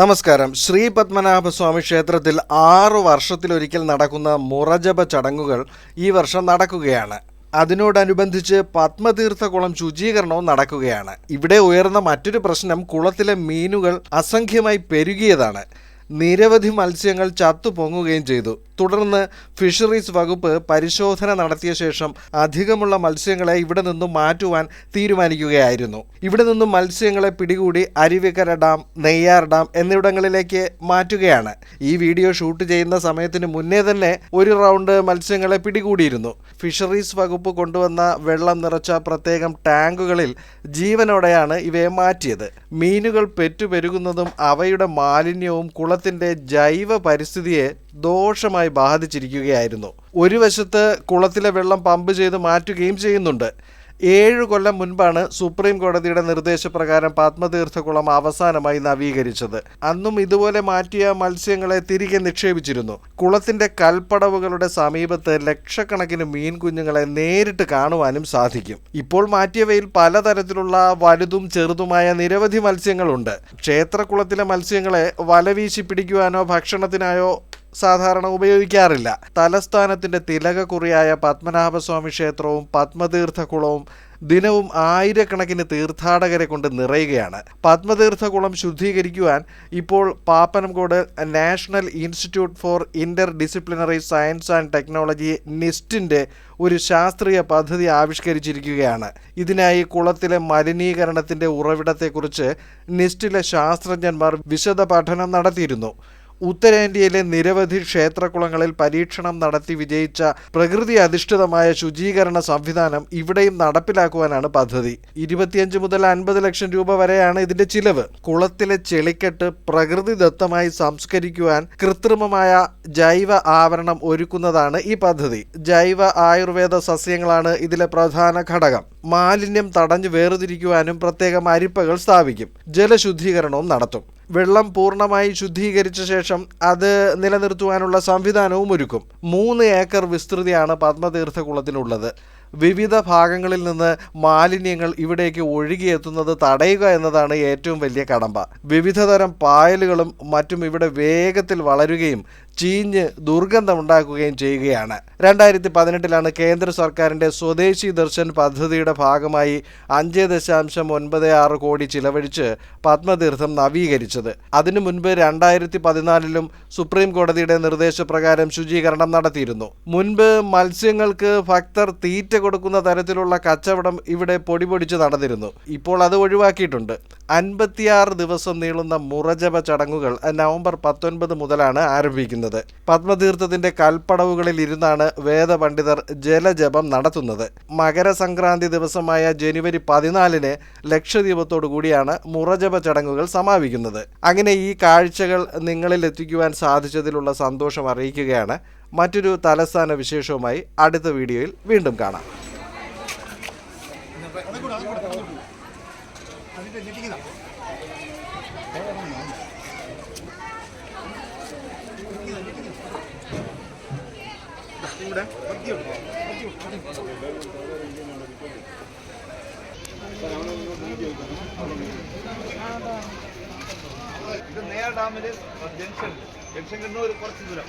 നമസ്കാരം. ശ്രീ പത്മനാഭസ്വാമി ക്ഷേത്രത്തിൽ ആറു വർഷത്തിലൊരിക്കൽ നടക്കുന്ന മുറജപ ചടങ്ങുകൾ ഈ വർഷം നടക്കുകയാണ്. അതിനോടനുബന്ധിച്ച് പത്മതീർത്ഥകുളം ശുചീകരണവും നടക്കുകയാണ്. ഇവിടെ ഉയർന്ന മറ്റൊരു പ്രശ്നം കുളത്തിലെ മീനുകൾ അസംഖ്യമായി പെരുകിയതാണ്. നിരവധി മത്സ്യങ്ങൾ ചത്തുപൊങ്ങുകയും ചെയ്തു. തുടർന്ന് ഫിഷറീസ് വകുപ്പ് പരിശോധന നടത്തിയ ശേഷം അധികമുള്ള മത്സ്യങ്ങളെ ഇവിടെ നിന്നും മാറ്റുവാൻ തീരുമാനിക്കുകയായിരുന്നു. ഇവിടെ നിന്നും മത്സ്യങ്ങളെ പിടികൂടി അരുവിക്കര ഡാം നെയ്യാർ ഡാം എന്നിവിടങ്ങളിലേക്ക് മാറ്റുകയാണ്. ഈ വീഡിയോ ഷൂട്ട് ചെയ്യുന്ന സമയത്തിന് മുന്നേ തന്നെ ഒരു റൗണ്ട് മത്സ്യങ്ങളെ പിടികൂടിയിരുന്നു. ഫിഷറീസ് വകുപ്പ് കൊണ്ടുവന്ന വെള്ളം നിറച്ച പ്രത്യേകം ടാങ്കുകളിൽ ജീവനോടെയാണ് ഇവയെ മാറ്റിയത്. മീനുകൾ പെറ്റുപെരുകുന്നതും അവയുടെ മാലിന്യവും കുളത്തിന്റെ ജൈവ പരിസ്ഥിതിയെ ദോഷമായി ബാധിച്ചിരിക്കുകയായിരുന്നു. ഒരു വശത്ത് കുളത്തിലെ വെള്ളം പമ്പ് ചെയ്ത് മാറ്റുകയും ചെയ്യുന്നുണ്ട്. ഏഴ് കൊല്ലം മുൻപാണ് സുപ്രീം കോടതിയുടെ നിർദ്ദേശപ്രകാരം പത്മതീർത്ഥകുളം അവസാനമായി നവീകരിച്ചത്. അന്നും ഇതുപോലെ മാറ്റിയ മത്സ്യങ്ങളെ തിരികെ നിക്ഷേപിച്ചിരുന്നു. കുളത്തിന്റെ കൽപ്പടവുകളുടെ സമീപത്ത് ലക്ഷക്കണക്കിന് മീൻ കുഞ്ഞുങ്ങളെ നേരിട്ട് കാണുവാനും സാധിക്കും. ഇപ്പോൾ മാറ്റിയവയിൽ പലതരത്തിലുള്ള വലുതും ചെറുതുമായ നിരവധി മത്സ്യങ്ങളുണ്ട്. ക്ഷേത്രകുളത്തിലെ മത്സ്യങ്ങളെ വലവീശി പിടിക്കുവാനോ ഭക്ഷണത്തിനായോ സാധാരണ ഉപയോഗിക്കാറില്ല. തലസ്ഥാനത്തിന്റെ തിലകക്കുറിയായ പത്മനാഭസ്വാമി ക്ഷേത്രവും പത്മതീർത്ഥകുളവും ദിനവും ആയിരക്കണക്കിന് തീർത്ഥാടകരെ കൊണ്ട് നിറയുകയാണ്. പത്മതീർത്ഥകുളം ശുദ്ധീകരിക്കുവാൻ ഇപ്പോൾ Pappanamcode National Institute for Interdisciplinary Science and Technology നിസ്റ്റിന്റെ ഒരു ശാസ്ത്രീയ പദ്ധതി ആവിഷ്കരിച്ചിരിക്കുകയാണ്. ഇതിനായി കുളത്തിലെ മലിനീകരണത്തിന്റെ ഉറവിടത്തെക്കുറിച്ച് നിസ്റ്റിലെ ശാസ്ത്രജ്ഞന്മാർ വിശദ പഠനം നടത്തിയിരുന്നു. ഉത്തരേന്ത്യയിലെ നിരവധി ക്ഷേത്രകുളങ്ങളിൽ പരീക്ഷണം നടത്തി വിജയിച്ച പ്രകൃതി അധിഷ്ഠിതമായ ശുചീകരണ സംവിധാനം ഇവിടെയും നടപ്പിലാക്കുവാനാണ് പദ്ധതി. ഇരുപത്തിയഞ്ച് മുതൽ അൻപത് ലക്ഷം രൂപ വരെയാണ് ഇതിന്റെ ചിലവ്. കുളത്തിലെ ചെളിക്കെട്ട് പ്രകൃതിദത്തമായി സംസ്കരിക്കുവാൻ കൃത്രിമമായ ജൈവ ആവരണം ഒരുക്കുന്നതാണ് ഈ പദ്ധതി. ജൈവ ആയുർവേദ സസ്യങ്ങളാണ് ഇതിലെ പ്രധാന ഘടകം. മാലിന്യം തടഞ്ഞു വേർതിരിക്കുവാനും പ്രത്യേകം അരിപ്പകൾ സ്ഥാപിക്കും. ജലശുദ്ധീകരണവും നടത്തും. വെള്ളം പൂർണമായി ശുദ്ധീകരിച്ച ശേഷം അത് നിലനിർത്തുവാനുള്ള സംവിധാനവും ഒരുക്കും. മൂന്ന് ഏക്കർ വിസ്തൃതിയാണ് പത്മതീർത്ഥകുളത്തിനുള്ളത്. വിവിധ ഭാഗങ്ങളിൽ നിന്ന് മാലിന്യങ്ങൾ ഇവിടേക്ക് ഒഴുകിയെത്തുന്നത് തടയുക എന്നതാണ് ഏറ്റവും വലിയ കടമ്പ. വിവിധതരം പായലുകളും മറ്റും ഇവിടെ വേഗത്തിൽ വളരുകയും ചീഞ്ഞ് ദുർഗന്ധമുണ്ടാക്കുകയും ചെയ്യുകയാണ്. രണ്ടായിരത്തി പതിനെട്ടിലാണ് കേന്ദ്ര സർക്കാരിന്റെ സ്വദേശി ദർശൻ പദ്ധതിയുടെ ഭാഗമായി അഞ്ച് ദശാംശം ഒൻപത് ആറ് കോടി ചിലവഴിച്ച് പത്മതീർത്ഥം നവീകരിച്ചത്. അതിനു മുൻപ് രണ്ടായിരത്തി പതിനാലിലും സുപ്രീം കോടതിയുടെ നിർദ്ദേശപ്രകാരം ശുചീകരണം നടത്തിയിരുന്നു. മുൻപ് മത്സ്യങ്ങൾക്ക് ഭക്തർ തീറ്റ കൊടുക്കുന്ന തരത്തിലുള്ള കച്ചവടം ഇവിടെ പൊടിപൊടിച്ച് നടന്നിരുന്നു. ഇപ്പോൾ അത് ഒഴിവാക്കിയിട്ടുണ്ട്. അൻപത്തിയാറ് ദിവസം നീളുന്ന മുറജപ ചടങ്ങുകൾ നവംബർ പത്തൊൻപത് മുതലാണ് ആരംഭിക്കുന്നത്. പത്മതീർത്ഥത്തിന്റെ കൽപ്പടവുകളിൽ ഇരുന്നാണ് വേദപണ്ഡിതർ ജലജപം നടത്തുന്നത്. മകരസംക്രാന്തി ദിവസമായ ജനുവരി പതിനാലിന് ലക്ഷദ്വീപത്തോടു കൂടിയാണ് മുറജപ ചടങ്ങുകൾ സമാപിക്കുന്നത്. അങ്ങനെ ഈ കാഴ്ചകൾ നിങ്ങളിൽ എത്തിക്കുവാൻ സാധിച്ചതിലുള്ള സന്തോഷം അറിയിക്കുകയാണ്. മറ്റൊരു തലസ്ഥാന വിശേഷവുമായി അടുത്ത വീഡിയോയിൽ വീണ്ടും കാണാം. ഇത് നെയ്യാർ ഡാമിൽ ജംഗ്ഷൻ. ജംഗ്ഷൻ കണ്ണൂർ കുറച്ച് ദൂരം.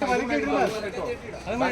അത്